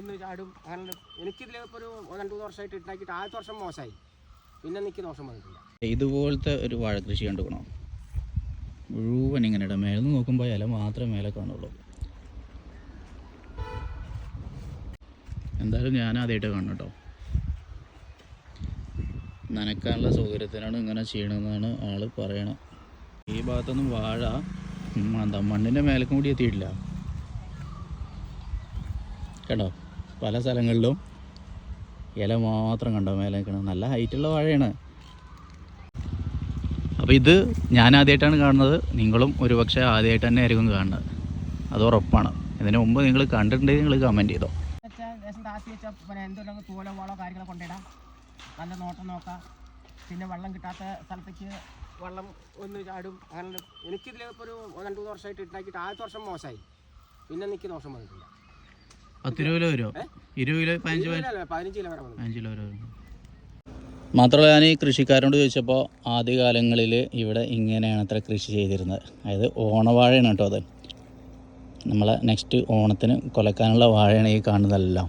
ഒന്ന് ചാടും. അങ്ങനെ എനിക്കിതിൽ ഇപ്പോൾ ഒരു രണ്ട് മൂന്ന് വർഷമായിട്ട് ഉണ്ടാക്കിയിട്ട് ആദ്യത്തെ വർഷം മോശമായി. പിന്നെ എനിക്ക് ദോഷം വന്നിട്ടില്ല. ഇതുപോലത്തെ ഒരു വാഴ കൃഷി കണ്ടുപോണോ മുഴുവൻ ഇങ്ങനെ ഇടാം മേലെ നോക്കുമ്പോൾ ഇല മാത്രമേ മേലെ കാണുള്ളൂ. എന്തായാലും ഞാൻ ആദ്യമായിട്ട് കാണും കേട്ടോ. നനക്കാനുള്ള സൗകര്യത്തിനാണ് ഇങ്ങനെ ചെയ്യണമെന്നാണ് ആൾ പറയണത് ഈ ഭാഗത്തൊന്നും വാഴ എന്താ മണ്ണിന്റെ മേലക്കും കൂടി എത്തിയിട്ടില്ല. കേട്ടോ പല സ്ഥലങ്ങളിലും ഇല മാത്രം കണ്ടോ മേലെ നിൽക്കണം നല്ല ഹൈറ്റുള്ള വാഴയാണ്. അപ്പോൾ ഇത് ഞാൻ ആദ്യമായിട്ടാണ് കാണുന്നത്. നിങ്ങളും ഒരുപക്ഷെ ആദ്യമായിട്ട് തന്നെ ആയിരിക്കും കാണുന്നത്. അത് ഉറപ്പാണ്. ഇതിന് മുമ്പ് നിങ്ങൾ കണ്ടിട്ടുണ്ടെങ്കിൽ നിങ്ങൾ കമന്റ് ചെയ്തോ. നല്ല നോട്ടം നോക്കാം. പിന്നെ വെള്ളം കിട്ടാത്ത സ്ഥലത്തേക്ക് വെള്ളം ഒന്ന് ചാടും. അങ്ങനെ എനിക്കിതിൽ ഒരു രണ്ട് മൂന്ന് വർഷമായിട്ട് ഉണ്ടാക്കിയിട്ട് ആദ്യത്തെ വർഷം മോശമായി. പിന്നെ എനിക്ക് ദോഷം വന്നിട്ടില്ല. പത്ത് രൂപ കിലോ വരുമോ ഇരുപത് കിലോ പതിനഞ്ച് പതിനഞ്ച്. ഇല്ല, പതിനഞ്ച് കിലോ പതിനഞ്ച് കിലോ വരെ വരും. മാത്രമല്ല ഞാൻ ഈ കൃഷിക്കാരോട് ചോദിച്ചപ്പോൾ ആദ്യകാലങ്ങളിൽ ഇവിടെ ഇങ്ങനെയാണ് അത്ര കൃഷി ചെയ്തിരുന്നത്. അതായത് ഓണവാഴയാണ് കേട്ടോ അത്. നമ്മളെ നെക്സ്റ്റ് ഓണത്തിന് കൊലക്കാനുള്ള വാഴയാണ് ഈ കാണുന്നതെല്ലാം.